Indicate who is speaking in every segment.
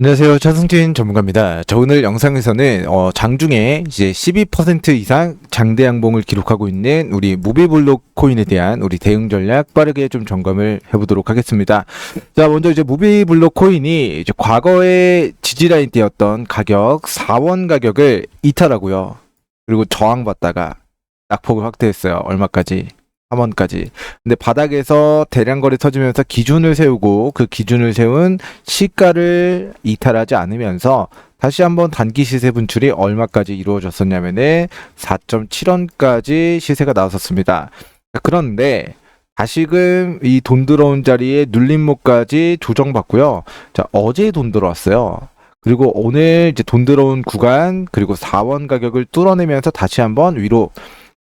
Speaker 1: 안녕하세요. 차승진 전문가입니다. 저 오늘 영상에서는 어, 장중에 이제 12% 이상 장대 양봉을 기록하고 있는 우리 무비블록 코인에 대한 우리 대응 전략 빠르게 좀 점검을 해보도록 하겠습니다. 자, 먼저 이제 무비블록 코인이 이제 과거에 지지라인 때였던 가격 4원 가격을 이탈하고요. 그리고 저항받다가 낙폭을 확대했어요. 얼마까지? 3원까지. 근데 바닥에서 대량 거래 터지면서 기준을 세우고 그 기준을 세운 시가를 이탈하지 않으면서 다시 한번 단기 시세 분출이 얼마까지 이루어졌었냐면은 4.7원까지 시세가 나왔었습니다. 그런데 다시금 이 돈 들어온 자리에 눌림목까지 조정받고요. 자, 어제 돈 들어왔어요. 그리고 오늘 이제 돈 들어온 구간 그리고 4원 가격을 뚫어내면서 다시 한번 위로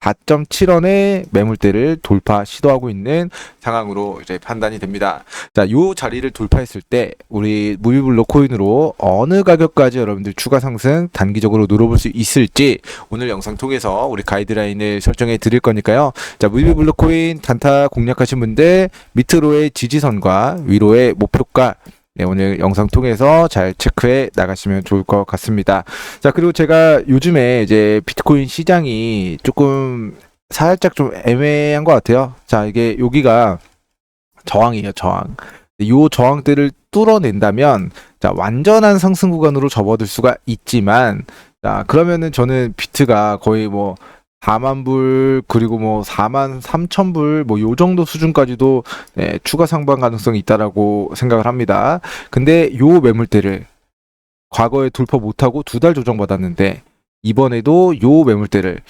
Speaker 1: 4.7원의 매물대를 돌파 시도하고 있는 상황으로 이제 판단이 됩니다. 자, 요 자리를 돌파했을 때 우리 무비블록 코인으로 어느 가격까지 여러분들 추가 상승 단기적으로 노려볼 수 있을지 오늘 영상 통해서 우리 가이드라인을 설정해 드릴 거니까요. 자, 무비블록 코인 단타 공략하신 분들 밑으로의 지지선과 위로의 목표가 네, 오늘 영상 통해서 잘 체크해 나가시면 좋을 것 같습니다. 자, 그리고 제가 요즘에 이제 비트코인 시장이 조금 살짝 좀 애매한 것 같아요. 자, 이게 여기가 저항이에요, 저항. 요 저항대를 뚫어낸다면, 자, 완전한 상승 구간으로 접어들 수가 있지만, 자, 그러면은 저는 비트가 거의 뭐, 4만 불, 그리고 뭐 4만 3천 불, 뭐 요 정도 수준까지도 네, 추가 상방 가능성이 있다라고 생각을 합니다. 근데 요 매물대를 과거에 돌파 못하고 두 달 조정받았는데 이번에도 요 매물대를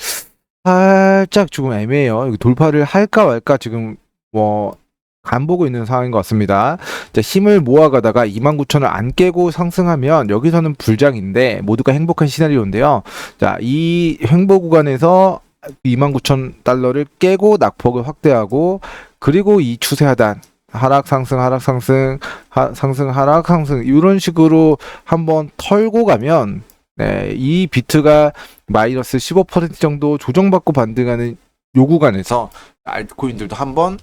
Speaker 1: 살짝 조금 애매해요. 돌파를 할까 말까 지금 뭐 간보고 있는 상황인 것 같습니다. 자, 힘을 모아가다가 29,000을 안 깨고 상승하면 여기서는 불장인데 모두가 행복한 시나리오인데요. 자, 이 횡보 구간에서 29,000달러를 깨고 낙폭을 확대하고 그리고 이 추세 하단 하락 상승 하락 상승 하, 상승 하락 상승 이런 식으로 한번 털고 가면 네, 이 비트가 마이너스 15% 정도 조정받고 반등하는 요 구간에서 알트코인들도 한번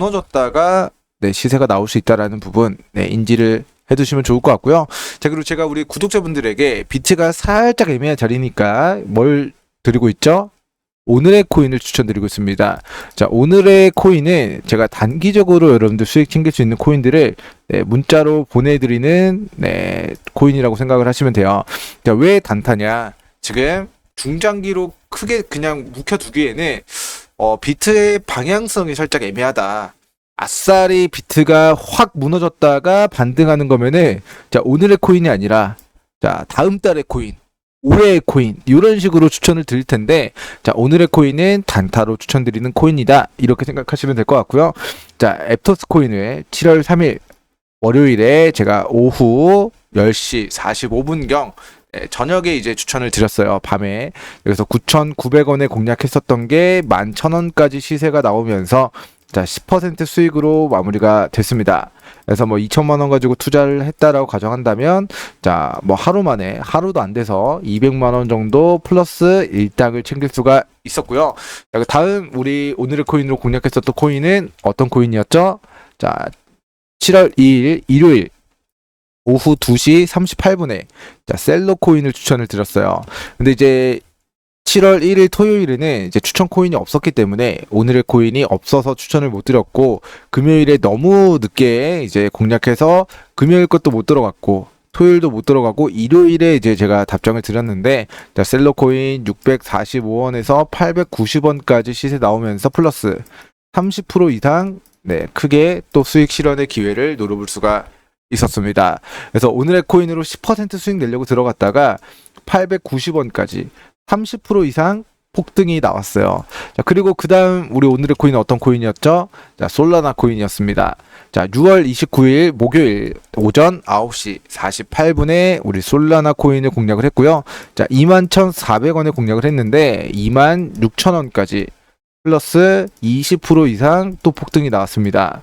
Speaker 1: 무너졌다가 네, 시세가 나올 수 있다라는 부분 네, 인지를 해두시면 좋을 것 같고요. 자 그리고 제가 우리 구독자분들에게 비트가 살짝 애매한 자리니까 뭘 드리고 있죠? 오늘의 코인을 추천드리고 있습니다. 자 오늘의 코인은 제가 단기적으로 여러분들 수익 챙길 수 있는 코인들을 네, 문자로 보내드리는 네, 코인이라고 생각을 하시면 돼요. 자 왜 단타냐? 지금 중장기로 크게 그냥 묵혀두기에는 어, 비트의 방향성이 살짝 애매하다. 아싸리 비트가 확 무너졌다가 반등하는 거면은 자 오늘의 코인이 아니라 자 다음 달의 코인 올해의 코인 이런 식으로 추천을 드릴 텐데 자 오늘의 코인은 단타로 추천드리는 코인이다 이렇게 생각하시면 될 것 같고요 자 앱토스 코인을 7월 3일 월요일에 제가 오후 10시 45분경 예, 저녁에 이제 추천을 드렸어요. 밤에. 그래서 9,900원에 공략했었던 게 11,000원까지 시세가 나오면서 자, 10% 수익으로 마무리가 됐습니다. 그래서 뭐 2천만 원 가지고 투자를 했다라고 가정한다면 자, 뭐 하루 만에 하루도 안 돼서 200만 원 정도 플러스 일당을 챙길 수가 있었고요. 자, 그 다음 우리 오늘의 코인으로 공략했었던 코인은 어떤 코인이었죠? 자, 7월 2일 일요일 오후 2시 38분에 자, 셀러 코인을 추천을 드렸어요. 근데 이제 7월 1일 토요일에는 이제 추천 코인이 없었기 때문에 오늘의 코인이 없어서 추천을 못 드렸고 금요일에 너무 늦게 이제 공략해서 금요일 것도 못 들어갔고 토요일도 못 들어가고 일요일에 이제 제가 답장을 드렸는데 자, 셀러 코인 645원에서 890원까지 시세 나오면서 플러스 30% 이상 네, 크게 또 수익 실현의 기회를 노려볼 수가 있었습니다. 그래서 오늘의 코인으로 10% 수익 내려고 들어갔다가 890원까지 30% 이상 폭등이 나왔어요. 자, 그리고 그 다음 우리 오늘의 코인은 어떤 코인이었죠? 자, 솔라나 코인이었습니다. 자, 6월 29일 목요일 오전 9시 48분에 우리 솔라나 코인을 공략을 했고요. 자, 21,400원에 공략을 했는데 26,000원까지 플러스 20% 이상 또 폭등이 나왔습니다.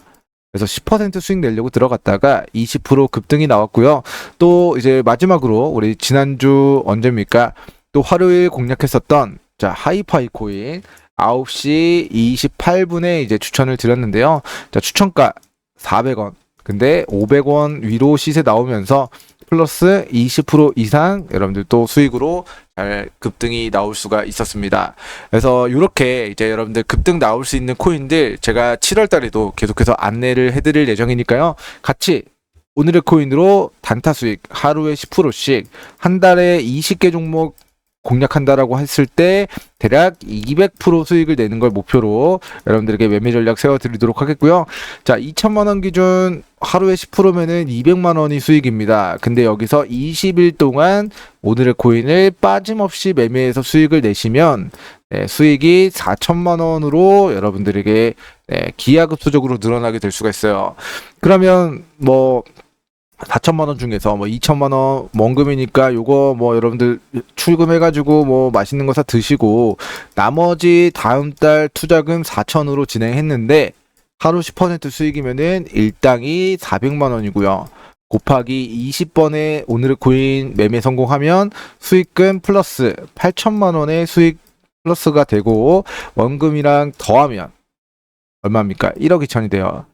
Speaker 1: 그래서 10% 수익 내려고 들어갔다가 20% 급등이 나왔고요. 또 이제 마지막으로 우리 지난주 언제입니까? 또 화요일 공략했었던 자 하이파이 코인 9시 28분에 이제 추천을 드렸는데요. 자, 추천가 400원. 근데 500원 위로 시세 나오면서 플러스 20% 이상 여러분들 또 수익으로 잘 급등이 나올 수가 있었습니다. 그래서 이렇게 이제 여러분들 급등 나올 수 있는 코인들 제가 7월 달에도 계속해서 안내를 해드릴 예정이니까요. 같이 오늘의 코인으로 단타 수익 하루에 10%씩 한 달에 20개 종목 공략한다라고 했을 때 대략 200% 수익을 내는 걸 목표로 여러분들에게 매매 전략 세워드리도록 하겠고요. 자, 2천만 원 기준 하루에 10%면은 200만 원이 수익입니다. 근데 여기서 20일 동안 오늘의 코인을 빠짐없이 매매해서 수익을 내시면 네, 수익이 4천만 원으로 여러분들에게 네, 기하급수적으로 늘어나게 될 수가 있어요. 그러면 뭐 4천만 원 중에서 뭐 2천만 원 원금이니까 요거 뭐 여러분들 출금해 가지고 뭐 맛있는 거 사 드시고 나머지 다음 달 투자금 4천으로 진행했는데 하루 10% 수익이면은 일당이 400만 원이고요. 곱하기 20번의 오늘의 코인 매매 성공하면 수익금 플러스 8천만 원의 수익 플러스가 되고 원금이랑 더하면 얼마입니까? 1억 2천이 돼요.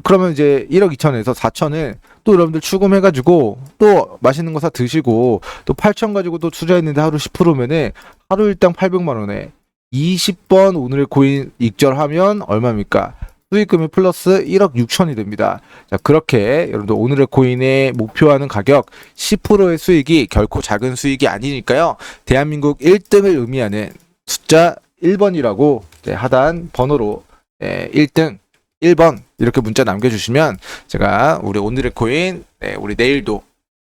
Speaker 1: 그러면 이제 1억 2천에서 4천을 또 여러분들 추금해가지고 또 맛있는 거 사 드시고 또 8천 가지고 또 투자했는데 하루 10%면은 하루 일당 800만 원에 20번 오늘의 코인 익절하면 얼마입니까? 수익금이 플러스 1억 6천이 됩니다. 자, 그렇게 여러분들 오늘의 코인의 목표하는 가격 10%의 수익이 결코 작은 수익이 아니니까요. 대한민국 1등을 의미하는 숫자 1번이라고 하단 번호로 예, 1등 1번 이렇게 문자 남겨주시면 제가 우리 오늘의 코인 네, 우리 내일도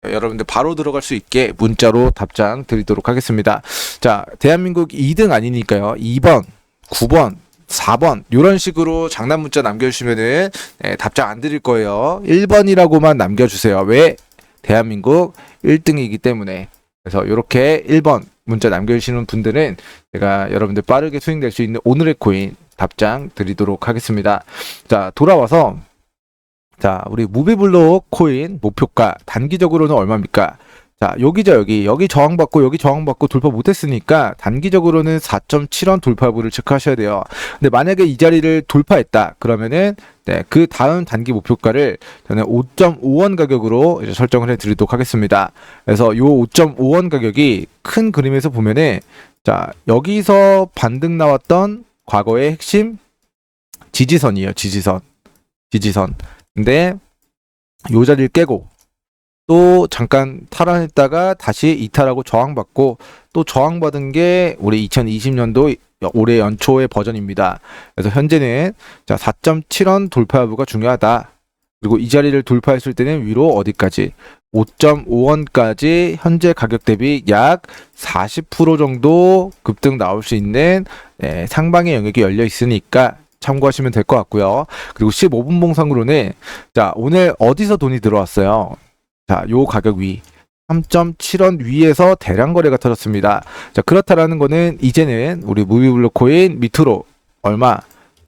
Speaker 1: 여러분들 바로 들어갈 수 있게 문자로 답장 드리도록 하겠습니다. 자, 대한민국 2등 아니니까요. 2번, 9번, 4번 이런 식으로 장난 문자 남겨주시면은 네, 답장 안 드릴 거예요. 1번이라고만 남겨주세요. 왜? 대한민국 1등이기 때문에 그래서 이렇게 1번 문자 남겨주시는 분들은 제가 여러분들 빠르게 낼수 있는 오늘의 코인 답장 드리도록 하겠습니다. 자, 돌아와서 자, 우리 무비블록 코인 목표가 단기적으로는 얼마입니까? 자, 여기죠, 여기. 여기 저항받고, 여기 저항받고 돌파 못했으니까, 단기적으로는 4.7원 돌파부를 체크하셔야 돼요. 근데 만약에 이 자리를 돌파했다, 그러면은, 네, 그 다음 단기 목표가를 저는 5.5원 가격으로 설정을 해 드리도록 하겠습니다. 그래서 요 5.5원 가격이 큰 그림에서 보면은, 자, 여기서 반등 나왔던 과거의 핵심 지지선이에요, 지지선. 지지선. 근데 요 자리를 깨고 또 잠깐 탈환했다가 다시 이탈하고 저항받고 또 저항받은 게 우리 2020년도 올해 연초의 버전입니다. 그래서 현재는 자 4.7원 돌파 여부가 중요하다. 그리고 이 자리를 돌파했을 때는 위로 어디까지 5.5원까지 현재 가격 대비 약 40% 정도 급등 나올 수 있는 네, 상방의 영역이 열려 있으니까 참고하시면 될 것 같고요. 그리고 15분 봉상으로는 자 오늘 어디서 돈이 들어왔어요? 자, 요 가격 위 3.7원 위에서 대량 거래가 터졌습니다. 자, 그렇다라는 거는 이제는 우리 무비블록 코인 밑으로 얼마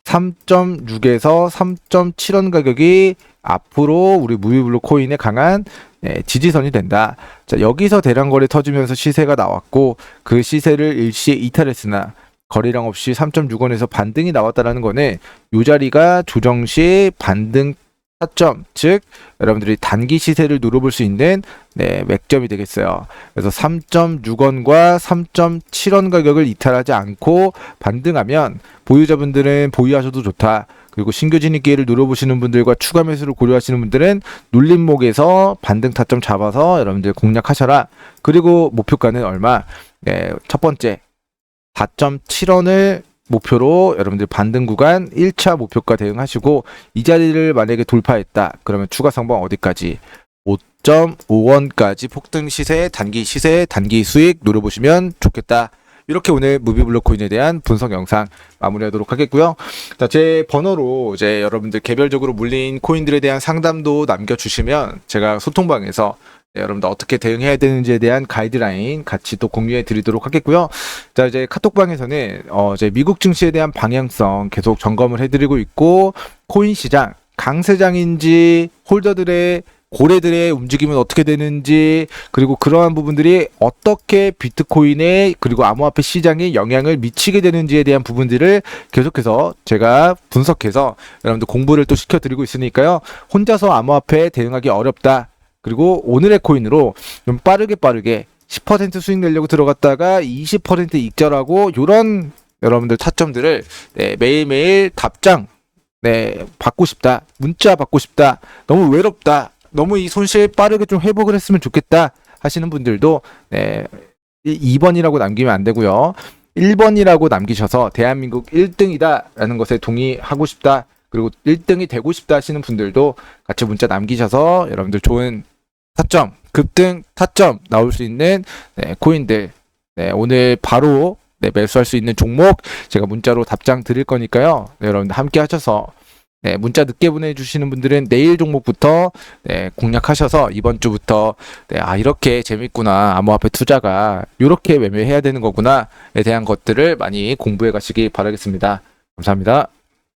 Speaker 1: 3.6에서 3.7원 가격이 앞으로 우리 무비블록 코인의 강한 네, 지지선이 된다. 자, 여기서 대량 거래 터지면서 시세가 나왔고 그 시세를 일시에 이탈했으나 거래량 없이 3.6원에서 반등이 나왔다라는 거는 요 자리가 조정 시 반등 타점, 즉 여러분들이 단기 시세를 누려볼 수 있는 네, 맥점이 되겠어요. 그래서 3.6원과 3.7원 가격을 이탈하지 않고 반등하면 보유자분들은 보유하셔도 좋다. 그리고 신규 진입 기회를 누려보시는 분들과 추가 매수를 고려하시는 분들은 눌림목에서 반등 타점 잡아서 여러분들 공략하셔라. 그리고 목표가는 얼마? 네, 첫 번째 4.7원을 목표로 여러분들 반등 구간 1차 목표가 대응하시고 이 자리를 만약에 돌파했다. 그러면 추가 상방 어디까지? 5.5원까지 폭등 시세, 단기 시세, 단기 수익 노려보시면 좋겠다. 이렇게 오늘 무비블록 코인에 대한 분석 영상 마무리하도록 하겠고요. 자, 제 번호로 이제 여러분들 개별적으로 물린 코인들에 대한 상담도 남겨주시면 제가 소통방에서 네, 여러분들 어떻게 대응해야 되는지에 대한 가이드라인 같이 또 공유해 드리도록 하겠고요. 자, 이제 카톡방에서는 어, 이제 미국 증시에 대한 방향성 계속 점검을 해 드리고 있고 코인 시장 강세장인지 홀더들의 고래들의 움직임은 어떻게 되는지 그리고 그러한 부분들이 어떻게 비트코인에 그리고 암호화폐 시장에 영향을 미치게 되는지에 대한 부분들을 계속해서 제가 분석해서 여러분들 공부를 또 시켜드리고 있으니까요. 혼자서 암호화폐에 대응하기 어렵다. 그리고 오늘의 코인으로 좀 빠르게 빠르게 10% 수익 내려고 들어갔다가 20% 익절하고 요런 여러분들 타점들을 네, 매일매일 답장 네, 받고 싶다. 문자 받고 싶다. 너무 외롭다. 너무 이 손실 빠르게 좀 회복을 했으면 좋겠다. 하시는 분들도 네, 2번이라고 남기면 안 되고요. 1번이라고 남기셔서 대한민국 1등이다라는 것에 동의하고 싶다. 그리고 1등이 되고 싶다 하시는 분들도 같이 문자 남기셔서 여러분들 좋은 타점, 급등 타점 나올 수 있는 네, 코인들 네, 오늘 바로 네, 매수할 수 있는 종목 제가 문자로 답장 드릴 거니까요. 네, 여러분들 함께 하셔서 네, 문자 늦게 보내주시는 분들은 내일 종목부터 네, 공략하셔서 이번 주부터 네, 아 이렇게 재밌구나 암호화폐 투자가 이렇게 매매해야 되는 거구나에 대한 것들을 많이 공부해 가시기 바라겠습니다. 감사합니다.